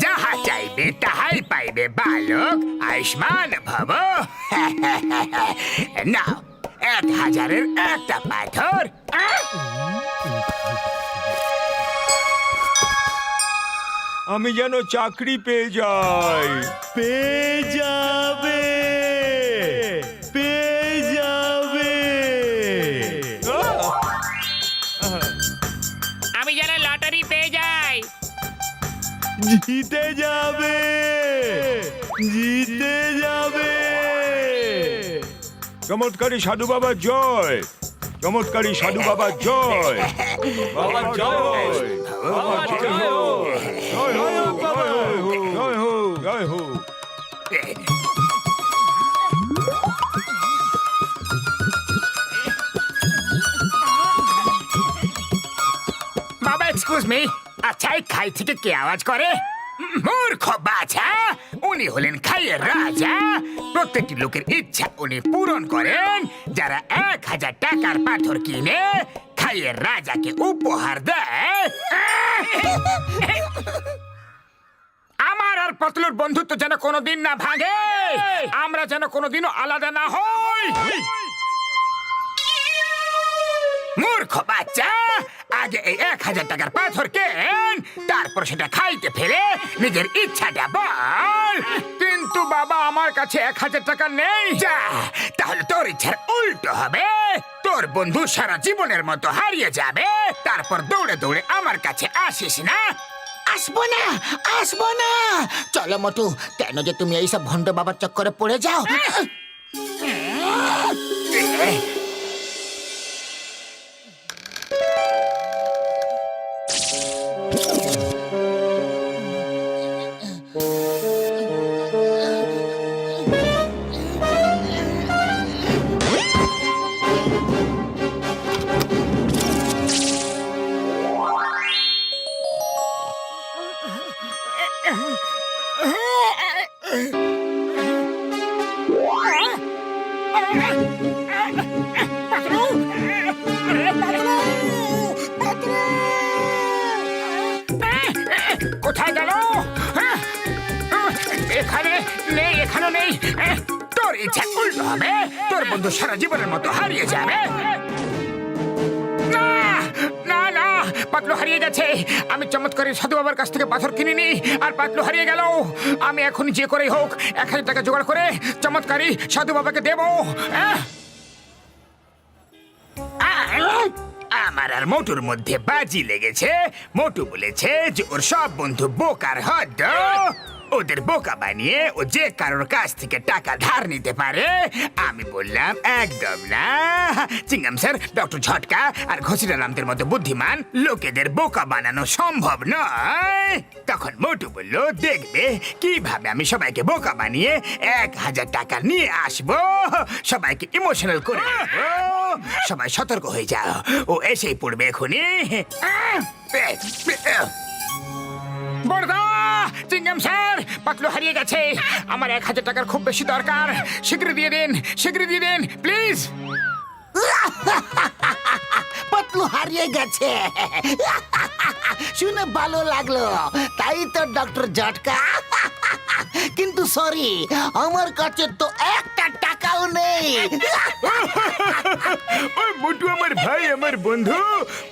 যাহা চাইবে তাহাই পাইবে বালক। আয়ুষ্মান ভব। নাও এক হাজারের একটা পাথর। আমি যেন চাকরি পেয়ে যাই। পেয়ে যাবে। জিতে যাবে। জিতে যাবে। চমৎকারী সাধু বাবা জয়। চমৎকারী সাধু বাবা জয়। বাবা জয় বাবা জয় হোক। জয় হোক, জয় হোক, জয়। বাবা এক্সকিউজ মি আচ্ছা খাই থেকে কে আওয়াজ করে? মূর্খ বাছা! উনি হলেন খাইয়ের রাজা। প্রত্যেকটি লোকের ইচ্ছা উনি পূরণ করেন। যারা এক হাজার টাকার পাথর কিনে খাইয়ের রাজাকে উপহার দেয়। আমার আর বন্ধুত্ব যেন কোনোদিন না ভাঙে। আমরা যেন কোনোদিনও আলাদা না হই। মূর্খ বাচ্চা! আগে এই এক হাজার টাকার পাথর কেন? তারপর সেটা খাইতে ফেলে নিজের ইচ্ছাটা বল। কিন্তু বাবা আমার কাছে এক হাজার টাকা নেই। যা তাহলে তোর ইচ্ছার উল্টো হবে। তোর বন্ধু সারা জীবনের মতো হারিয়ে যাবে। তারপর দৌড়ে দৌড়ে আমার কাছে আসিস না। আসব না আসব না। চলো মোটু কেন যে তুমি এইসব ভণ্ড বাবার চক্করে পড়ে যাও? Oh. পাতলু হারিয়ে গেছে। আমি চমৎকারী সাধু বাবার কাছ থেকে পাথর কিনে নিই আর পাতলু হারিয়ে গেল। আমি এখন যে করেই হোক, এক হাজার টাকা জোগাড় করে চমৎকারী সাধু বাবাকে দেবো! আমার আর মোটুর মধ্যে বাজি লেগেছে। মোটু বলেছে যে ওর সব বন্ধু বোকার হদ্দ ওদের বোকা বানিয়ে ও যে কারোর কাছ থেকে টাকা ধার নিতে পারে, আমি বললাম, একদম না। চিঙ্গাম স্যার, ডক্টর ঝটকা আর ঘসিরা নামদের মতো বুদ্ধিমান, লোকেদের বোকা বানানো সম্ভব নয়। তখন মোটু বলল, দেখবে, কীভাবে আমি সবাইকে বোকা বানিয়ে এক হাজার টাকা নিয়ে আসব? সবাইকে ইমোশনাল করে সবাই সতর্ক হয়ে যাও। ও এসেই পড়বে এখনই। বড়দা! চিঙ্গাম স্যার। পাকলু হারিয়ে গেছে। আমার এক হাজার টাকার খুব বেশি দরকার। শীঘ্র দিয়ে দিন শীঘ্র দিয়ে দিন, প্লিজ। পাতলু হারিয়ে গেছে। শুনে ভালো লাগল। তাই তো ডক্টর জটকা কিন্তু সরি আমার কাছে তো একটা টাকাও নেই। ওই মোটু আমার ভাই আমার বন্ধু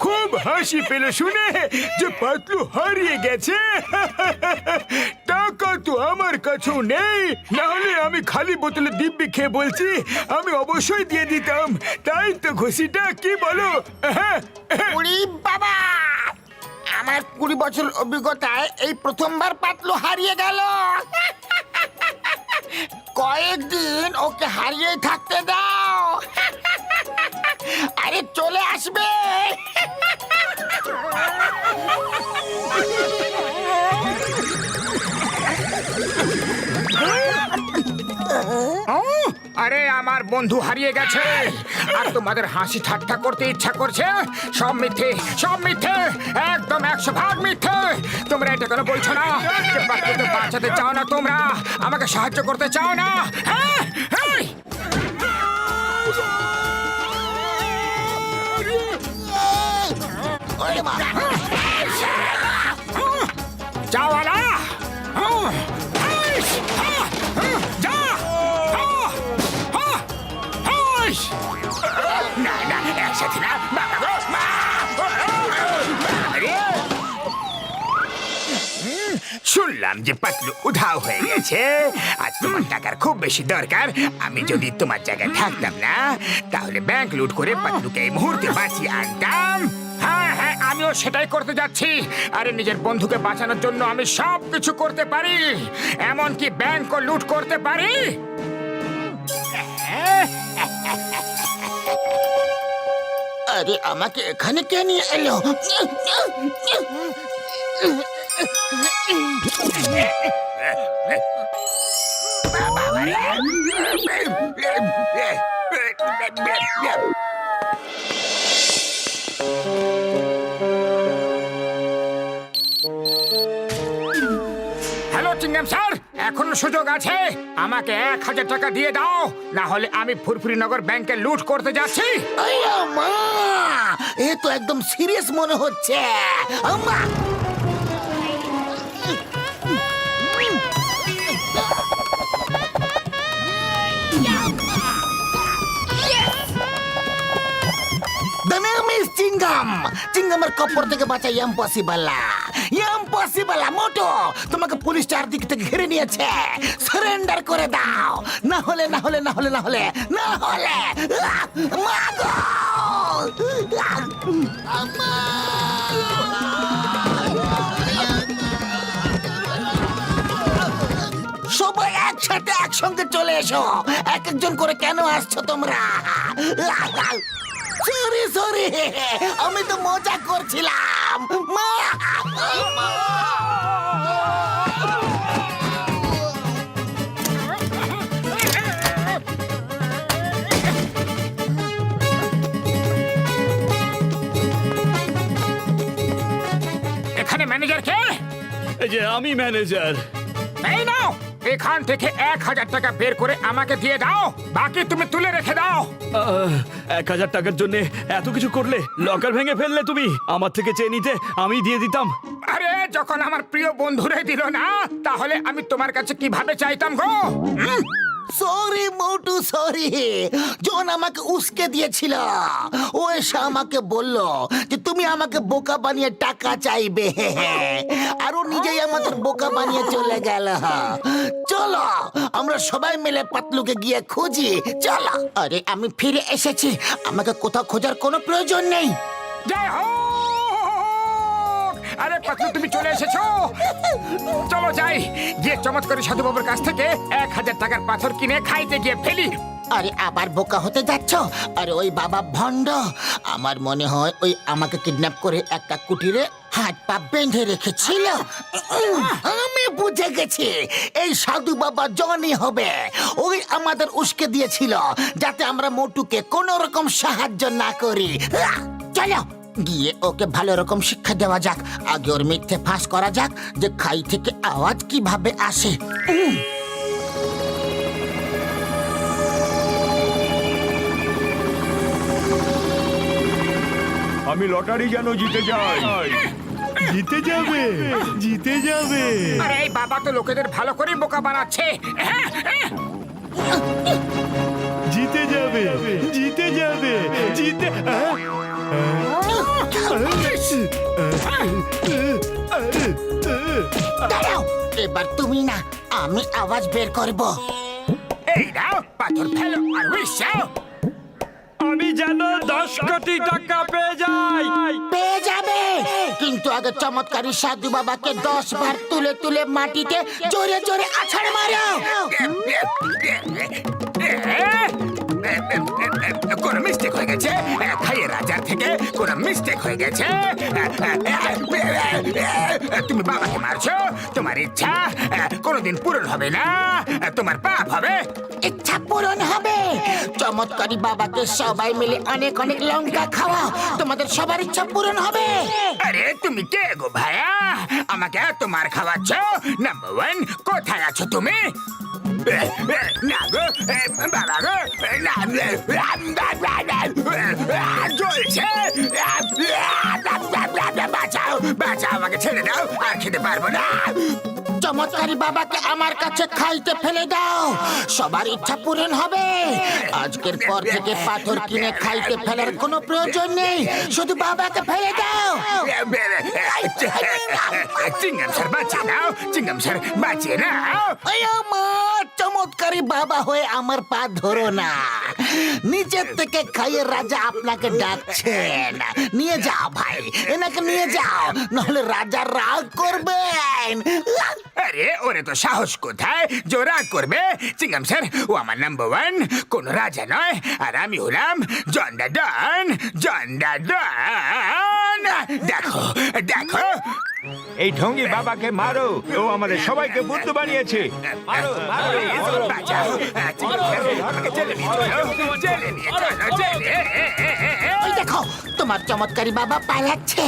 খুব হাসি পেল শুনে যে পাতলু হারিয়ে গেছে। টাকা তো আমার কাছেও নেই না হলে আমি খালি বোতলে দিব্যি খেয়ে বলছি আমি অবশ্যই দিয়ে দিতাম। তাই তো ঘষিটা কি বলো? হ্যাঁ উড়ি বাবা আমার কুড়ি বছর অভিজ্ঞতায় এই প্রথমবার পাতলু হারিয়ে গেল। কয়েকদিন ওকে হারিয়ে থাকতে দাও। আরে চলে আসবে। আরে আমার বন্ধু হারিয়ে গেছে। আর তোমাদের হাসি ঠাট্টা করতে ইচ্ছা করছে? সব মিথ্যে সব মিথ্যে। একদম একশো ভাগ মিথ্যে। তোমরা এটা কেন বলছো না। যে বাঁচাতে চাও না তোমরা। আমাকে সাহায্য করতে চাও না। হ্যাঁ হ্যাঁ ওরে বাবা। শুনলাম যে পাতলু উধাও হয়ে গেছে। আর তোমার টাকার খুব বেশি দরকার। আমি যদি তোমার জায়গায় থাকতাম না, তাহলে ব্যাংক লুট করে পাতলুকে এই মুহূর্তে বাঁচিয়ে আনতাম। হ্যাঁ হ্যাঁ আমিও সেটাই করতে যাচ্ছি। আরে নিজের বন্ধুকে বাঁচানোর জন্য আমি সব কিছু করতে পারি। এমনকি ব্যাংকও লুট করতে পারি। আরে, আমাকে এখানে কে নিয়ে এলো? হ্যালো চিংগাম স্যার, এখনও সুযোগ আছে? আমাকে এক হাজার টাকা দিয়ে দাও, না হলে আমি ফুরফুরি নগর ব্যাংকে লুট করতে যাচ্ছি। এ তো একদম সিরিয়াস মনে হচ্ছে। আম্মা চিঙ্গামের কপর থেকে বাঁচা ইম্পসিবল ইম্পসিবল মোটো। তোমাকে পুলিশ চারদিক থেকে ঘিরে নিয়েছে। সারেন্ডার করে দাও। না হলে না হলে না হলে না হলে না হলে! সবাই একসাথে একসঙ্গে চলে এসো। এক একজন করে কেন আসছো তোমরা? সরি সরি আমি তো মজা করছিলাম। মা! এখানে ম্যানেজার কে? এই যে আমি ম্যানেজার এই নাও! এখান থেকে এক হাজার টাকা বের করে আমাকে দিয়ে দাও। বাকি তুমি তুলে রেখে দাও। এক হাজার টাকার জন্য এত কিছু করলে লকার ভেঙে ফেললে তুমি। আমার থেকে চেয়ে নিতে আমি দিয়ে দিতাম। আরে যখন আমার প্রিয় বন্ধুরে দিল না তাহলে আমি তোমার কাছে কীভাবে চাইতাম গো? সরি মোটু সরি জন আমাকে উস্কে দিয়েছিল। ও এসে আমাকে বলল যে তুমি আমাকে বোকা বানিয়ে টাকা চাইবে। আর ও নিজেই আমাদের বোকা বানিয়ে চলে গেল। চলো, আমরা সবাই মিলে পাতলুকে গিয়ে খুঁজি। চলো। আরে, আমি ফিরে এসেছি। আমাকে কোথাও খোঁজার কোনো প্রয়োজন নেই। জয় হোক! আরে পাতলু তুমি চলে এসেছ? চলো যাই। গিয়ে চমৎকারী সাধু বাবুর কাছ থেকে এক হাজার টাকার পাথর কিনে খাইতে গিয়ে ফেলি। আরে আবার বোকা হতে যাচ্ছ? আরে ওই বাবা ভণ্ড। আমার মনে হয় ওই আমাকে কিডন্যাপ করে একটা কুটিরে হাত পা বেঁধে রেখেছিল। আমি বুঝে গেছি, এই সাধু বাবা জনই হবে। ওই আমাদের উস্কে দিয়েছিল, যাতে আমরা মোটুকে কোনো রকম সাহায্য না করি। চলো। গিয়ে ওকে ভালো রকম শিক্ষা দেওয়া যাক। আগে ওর মিথ্যে ফাঁস করা যাক যে খাই থেকে আওয়াজ কীভাবে আসে। উম, আমি লটারি যেন জিতে যাই। জিতে যাবে জিতে যাবে। আরে এই বাবা তো লোকেদের ভালো করে বোকা বানাচ্ছে। হ্যাঁ, হ্যাঁ। জিতে যাবে জিতে যাবে জিতে! দাঁড়াও এবার তুমি না আমি আওয়াজ বের করব এই নাও পাথর ফেলো আর উইশ আমি যেন দশ কোটি টাকা পেয়ে যাই পেয়ে যাবে কিন্তু আগে চমৎকারী সাধু বাবাকে দশ বার তুলে তুলে মাটিতে জোরে জোরে আছাড় মারো কোন মিস্টেক হয়ে গেছে? খাইয়ে রাজার থেকে কোন মিস্টেক হয়ে গেছে? তুমি বাবাকে মারছো? তোমার ইচ্ছা কোনোদিন পূরণ হবে না? তোমার পাপ হবে? ইচ্ছা পূরণ হবে। চমৎকারী বাবাকে সবাই মিলে অনেক অনেক লঙ্কা খাওয়া তোমাদের সবার ইচ্ছা পূরণ হবে। আরে তুমি কে গো ভাইয়া আমাকে এত মার খাওয়াচ্ছ? নাম্বার ওয়ান কোথায় আছো তুমি? না গো বাবা গো না চলছে বাঁচাও বাঁচাও, আমাকে ছেড়ে দাও, আর খেতে পারব না। চমৎকারী বাবাকে আমার কাছে খাইতে ফেলে দাও। সবার ইচ্ছা পূরণ হবে। আজকের পর থেকে পাথর কিনে খাইতে ফেলার কোনো প্রয়োজন নেই। শুধু বাবাকে ফেলে দাও। চিংগাম স্যার বাঁচিয়ে নাও। চিংগাম স্যার বাঁচিয়ে নাও। আমার চমৎকারী বাবা হয়ে আমার পা ধরো না। নিচের থেকে খাইয়ে রাজা আপনাকে ডাকছেন। নিয়ে যাও ভাই এনাকে নিয়ে যাও। নাহলে রাজা রাগ করবেন। আরে ওরে তো সাহস কোথায়? জোরা করবে। চিংগাম স্যার ও আমার নাম্বার ওয়ান কোন রাজা নয়। আর আমি হলাম জন্ডা ডন জন্ডা ডন। দেখো দেখো। এই ঢঙ্গি বাবাকে মারো। ও আমাদের সবাইকে বুদ্ধ বানিয়েছে। মারো মারো বাঁচাও। চিংগাম স্যার আমাকে জেলে নিয়ে চলো। জেলে নিয়ে চলো জেলে। ওই দেখো, তোমার চমৎকারী বাবা পালাচ্ছে।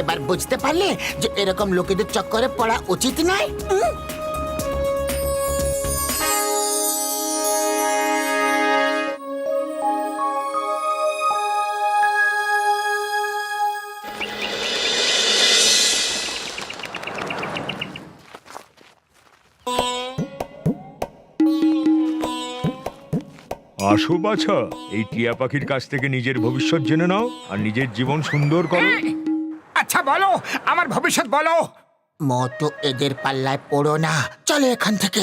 এবার বুঝতে পারলে যে এরকম লোকেদের চক্করে পড়া উচিত নয় আসো বাছা। এই টিয়া পাখির কাছ থেকে নিজের ভবিষ্যৎ জেনে নাও আর নিজের জীবন সুন্দর করো। আচ্ছা বলো আমার ভবিষ্যৎ বলো। মতো এদের পাল্লায় পড়ো না। চলো এখান থেকে।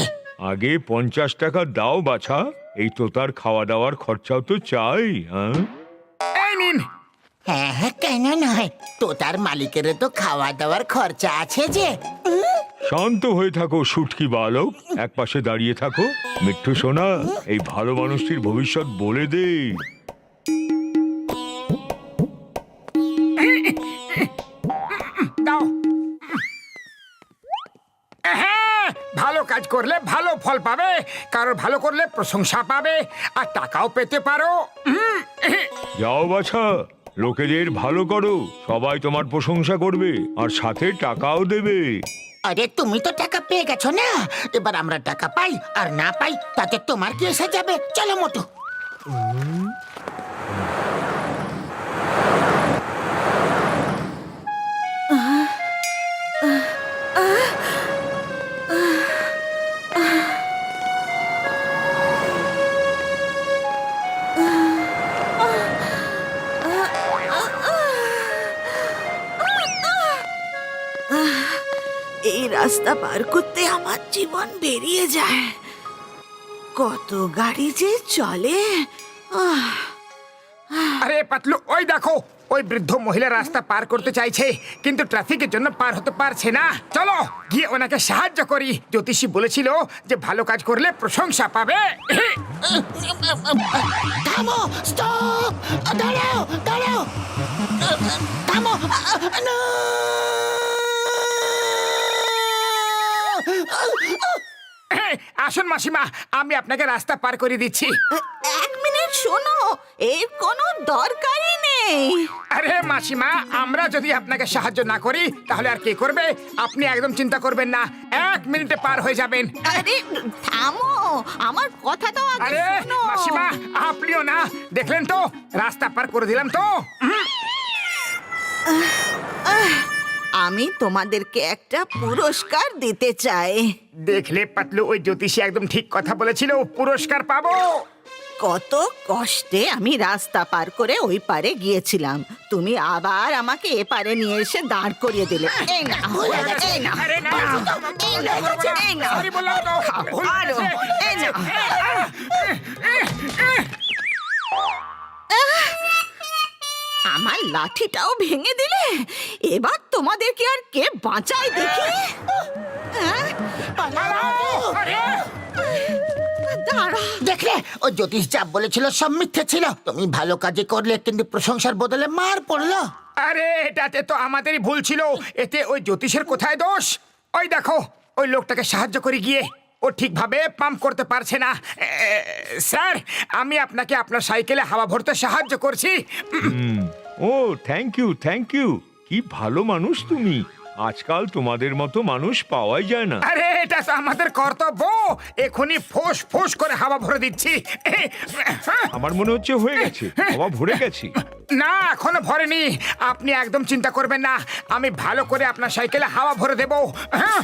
আগে পঞ্চাশ টাকা দাও বাছা। এই তো তার খাওয়া দাওয়ার খরচাও তো চাই হ্যাঁ? এই নিন। হ্যাঁ হ্যাঁ কেন নয়? তো তার মালিকের তো খাওয়া দাওয়ার খরচা আছে যে। উম, শান্ত হয়ে থাকো সুটকি বালক। এক পাশে দাঁড়িয়ে থাকো। মিঠু সোনা এই ভালো মানুষটির ভবিষ্যৎ বলে দে দাও। হ্যাঁ ভালো কাজ করলে ভালো ফল পাবে কারোর ভালো করলে প্রশংসা পাবে আর টাকাও পেতে পারো। যাও বাছা লোকেদের ভালো করো সবাই তোমার প্রশংসা করবে আর সাথে টাকাও দেবে। আরে, তুমি তো টাকা পেয়ে গেছো না? এবার আমরা টাকা পাই আর না পাই, তাতে তোমার কি এসে যাবে? চলো, মোটু। রাস্তা পার করতে আমার জীবন বেরিয়ে যায়। কত গাড়ি যে চলে। আহ, আরে পাতলু ওই দেখো ওই বৃদ্ধ মহিলা রাস্তা পার করতে চাইছে কিন্তু ট্রাফিকের জন্য পার হতে পারছে না। চলো গিয়ে ওনাকে সাহায্য করি। জ্যোতিষী বলেছিল যে ভালো কাজ করলে প্রশংসা পাবে। থামো স্টপ দাঁড়াও দাঁড়াও। থামো না। আসুন মাসিমা আমি আপনাকে রাস্তা পার করে দিচ্ছি। এক মিনিট শোনো এর কোনো দরকারই নেই। আরে মাসিমা আমরা যদি আপনাকে সাহায্য না করি তাহলে আর কে করবে? আপনি একদম চিন্তা করবেন না এক মিনিটে পার হয়ে যাবেন। আরে থামো আমার কথা তো আগে আরে শোনো। মাসিমা আপনিও না দেখলেন তো? রাস্তা পার করে দিলাম তো? হুম, আমি তোমাদেরকে একটা পুরস্কার দিতে চাই। দেখলে পাতলু ওই জ্যোতিষী একদম ঠিক কথা বলেছিল পুরস্কার পাবো। কত কষ্টে আমি রাস্তা পার করে ওই পারে গিয়েছিলাম। তুমি আবার আমাকে এপারে নিয়ে এসে দাঁড় করিয়ে দিলে। এই না এই না আরে না। এই না, এই না। সরি বললাম তো। ভুল আরও, এই না। আমার লাঠিটাও ভেঙে দিলে? এবার তোমাদেরকে আর কে বাঁচায় দেখি? হ্যাঁ? দেখলে ও জ্যোতিষ যা বলেছিল সব মিথ্যে ছিল। তুমি ভালো কাজে করলে কিন্তু প্রশংসার বদলে মার পড়ল। আরে এটাতে তো আমাদেরই ভুল ছিল। এতে ওই জ্যোতিষের কোথায় দোষ? ওই দেখো ওই লোকটাকে সাহায্য করে গিয়ে। ও ঠিকভাবে পাম্প করতে পারছে না। স্যার আমি আপনাকে আপনার সাইকেলে হাওয়া ভরতে সাহায্য করছি। ও থ্যাংক ইউ থ্যাংক ইউ কি ভালো মানুষ তুমি। আজকাল তোমাদের মতো মানুষ পাওয়াই যায় না। আরে এটা আমাদের কর্তব্য। এখনই ফোঁস ফোঁস করে হাওয়া ভরে দিচ্ছি। আমার মনে হচ্ছে হয়ে গেছে। বাবা ভরে গেছি। না এখনও ভরেনি। আপনি একদম চিন্তা করবেন না। আমি ভালো করে আপনার সাইকেলে হাওয়া ভরে দেবো। হ্যাঁ?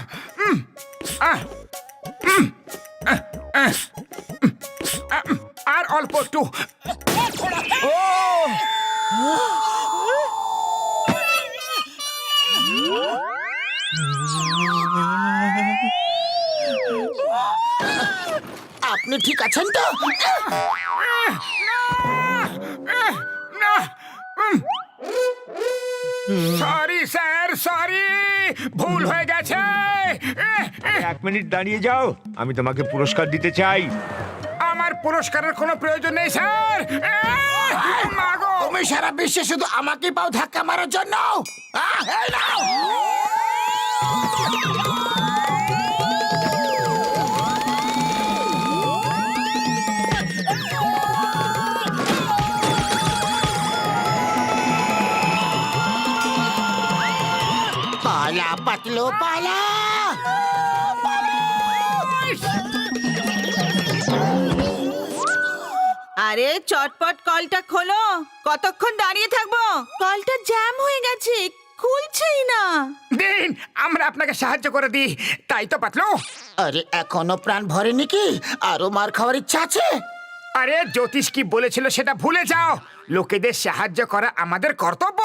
আর অল্প একটু। আপনি ঠিক আছেন তো? না সরি স্যার সরি ভুল হয়ে গেছে। এক মিনিট দাঁড়িয়ে যাও। আমি তোমাকে পুরস্কার দিতে চাই। আমার পুরস্কারের কোনো প্রয়োজন নেই স্যার। মাগো তুমি সারা বিশ্বে শুধু আমাকে পাও ধাক্কা মারার জন্য। আহ, এই নাও। পাতলো পালা আরে চটপট কলটা খোলো। কতক্ষণ দাঁড়িয়ে থাকব? কলটা জ্যাম হয়ে গেছে খুলছেই না। দিন আমরা আপনাকে সাহায্য করে দিই। তাই তো পাতলো। আরে এখনও প্রাণ ভরেনি কি? আরও মার খাওয়ার ইচ্ছা আছে? আরে জ্যোতিষ কি বলেছিল সেটা ভুলে যাও। লোকেদের সাহায্য করা আমাদের কর্তব্য।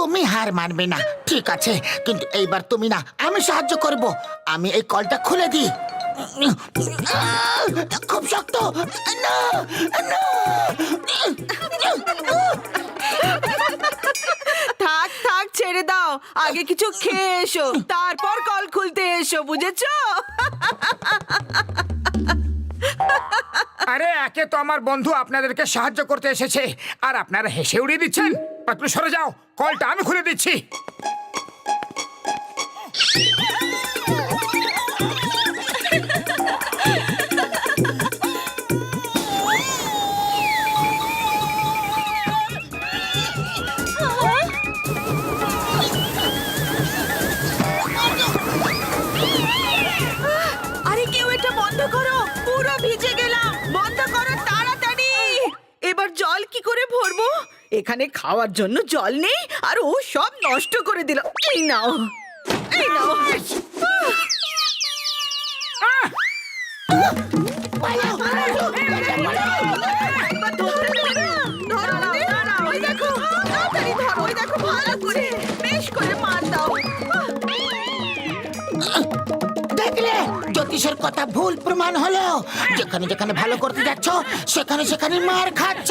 তুমি হার মানবে না। ঠিক আছে, কিন্তু এইবার তুমি না, আমি সাহায্য করব। আমি এই কলটা খুলে দিই। খুব শক্ত। থাক থাক, ছেড়ে দাও। আগে কিছু খেয়ে এসো। তারপর কল খুলতে এসো, বুঝেছ? আরে, একে তো আমার বন্ধু আপনাদেরকে সাহায্য করতে এসেছে। আর আপনারা হেসে উড়িয়ে দিচ্ছেন? পাতলু সরে যাও, কলটা আমি খুলে দিচ্ছি। এখানে খাওয়ার জন্য জল নেই, আর ও সব নষ্ট করে দিল। এই নাও। এই নাও। জ্যোতিষের কথা ভুল প্রমাণ হলো। যেখানে যেখানে ভালো করতে যাচ্ছ, সেখানে সেখানে মার খাচ্ছ।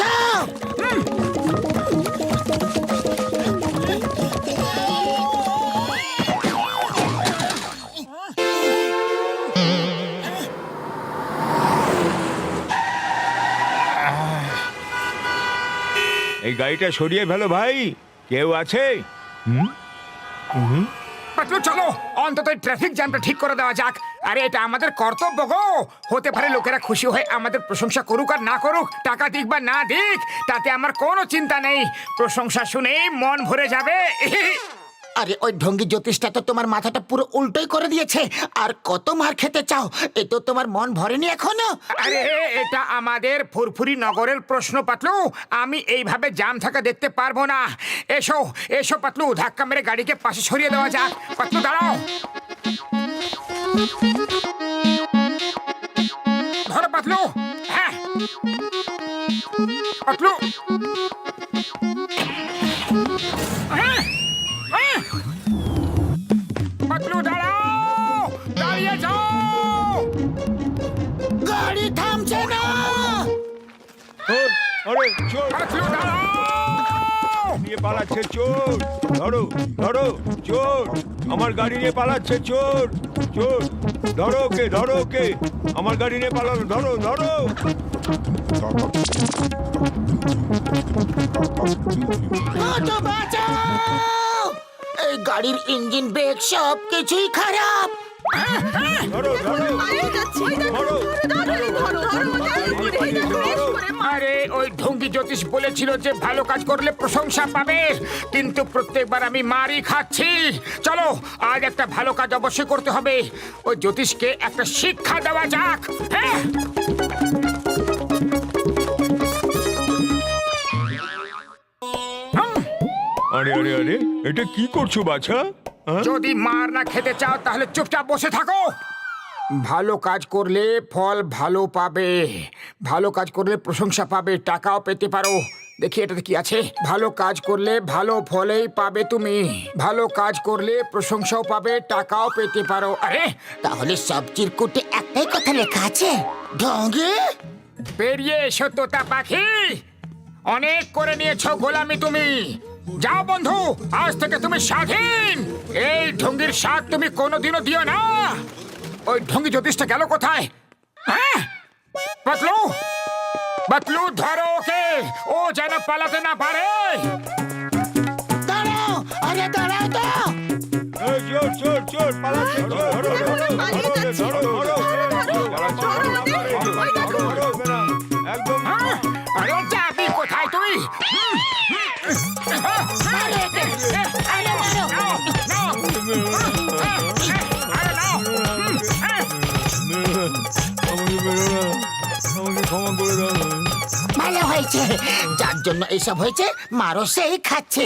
এই গাড়িটা সরিয়ে ফেলো ভাই। কেউ আছে? পাতলু চলো। অন্তত ট্রাফিক জ্যামটা ঠিক করে দেওয়া যাক। আরে, এটা আমাদের কর্তব্য গো। হতে পারে লোকেরা খুশি হয়ে আমাদের প্রশংসা করুক আর না করুক, টাকা দিক বা না দিক, তাতে আমার কোনো চিন্তা নেই। প্রশংসা শুনেই মন ভরে যাবে। আরে ওই ঢঙ্গি জ্যোতিষটা তো তোমার মাথাটা পুরো উল্টোই করে দিয়েছে। আর কত মার খেতে চাও, এ তো তোমার মন ভরেনি এখনও? আরে, এটা আমাদের ফুরফুরি নগরের প্রশ্ন, পাতলু। আমি এইভাবে জাম থাকা দেখতে পারব না। এসো এসো, পাতলু, ধাক্কা মেরে গাড়িকে পাশে সরিয়ে দেওয়া যাক। পাতলু, দাঁড়াও। ধরো, পাতলু। হ্যাঁ। পাতলু। হ্যাঁ। পাতলু দাঁড়াও দাঁড়িয়ে যাও গাড়ি থামছে না ও, আরে চোর পাতলু দাঁড়াও নিয়ে পালাচ্ছে চোর ধরো ধরো চোর আমার গাড়ি নিয়ে পালাচ্ছে চোর চোর ধরো ওকে ধরো ওকে আমার গাড়ি নিয়ে পালালো ধরো ধরো অটো বাঁচাও এই গাড়ির ইঞ্জিন ব্রেক সব কিছুই খারাপ। আরে ওই ঢঙ্গি জ্যোতিষ বলেছিল যে ভালো কাজ করলে প্রশংসা পাবে কিন্তু প্রত্যেকবার আমি মারি খাচ্ছি চলো আজ একটা ভালো কাজ অবশ্যই করতে হবে ওই জ্যোতিষকে একটা শিক্ষা দেওয়া যাক হ্যাঁ আরে আরে আরে, এটা কি করছ বাছা? যদি মার না খেতে চাও, তাহলে চুপচাপ বসে থাকো। ভালো কাজ করলে ফল ভালো পাবে। ভালো কাজ করলে প্রশংসা পাবে, টাকাও পেতে পারো। দেখি এটাতে কি আছে। ভালো কাজ করলে ভালো ফলেই পাবে তুমি। ভালো কাজ করলে প্রশংসাও পাবে, টাকাও পেতে পারো। আরে, তাহলে সব চিরকুটে একটাই কথা লেখা আছে। ঢঙ্গে পেরিয়ে এসো, তোতা পাখি। অনেক করে নিয়েছো গোলামি তুমি। যাও বন্ধু আজ থেকে তুমি স্বাধীন এই ঢঙ্গির স্বাদ তুমি কোনোদিনও দিও না ওই ঢঙ্গি জ্যোতিষটা গেল কোথায় হ্যাঁ পাতলু পাতলু ধরো ওকে ও যেন পালাতে না পারে দাঁড়াও আরে দাঁড়াও তো এই চোর চোর চোর পালাচ্ছে চোর ধরো ধরো পালিয়ে যাচ্ছে। ধরো ধরো ধরো, ক্ষমা করে দাও ভালো হয়েছে। যার জন্য এইসব হয়েছে মারো সেই খাচ্ছে।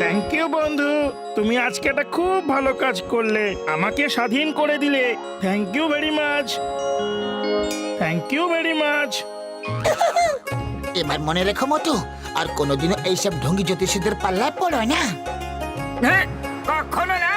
থ্যাংক ইউ বন্ধু। তুমি আজকে একটা খুব ভালো কাজ করলে। আমাকে স্বাধীন করে দিলে। Thank you very much thank you very much এবার মনে রেখো মতো আর কোনোদিনও এইসব ঢঙ্গি জ্যোতিষীদের পাল্লায় পড়ো না। হ্যাঁ, কখনো না।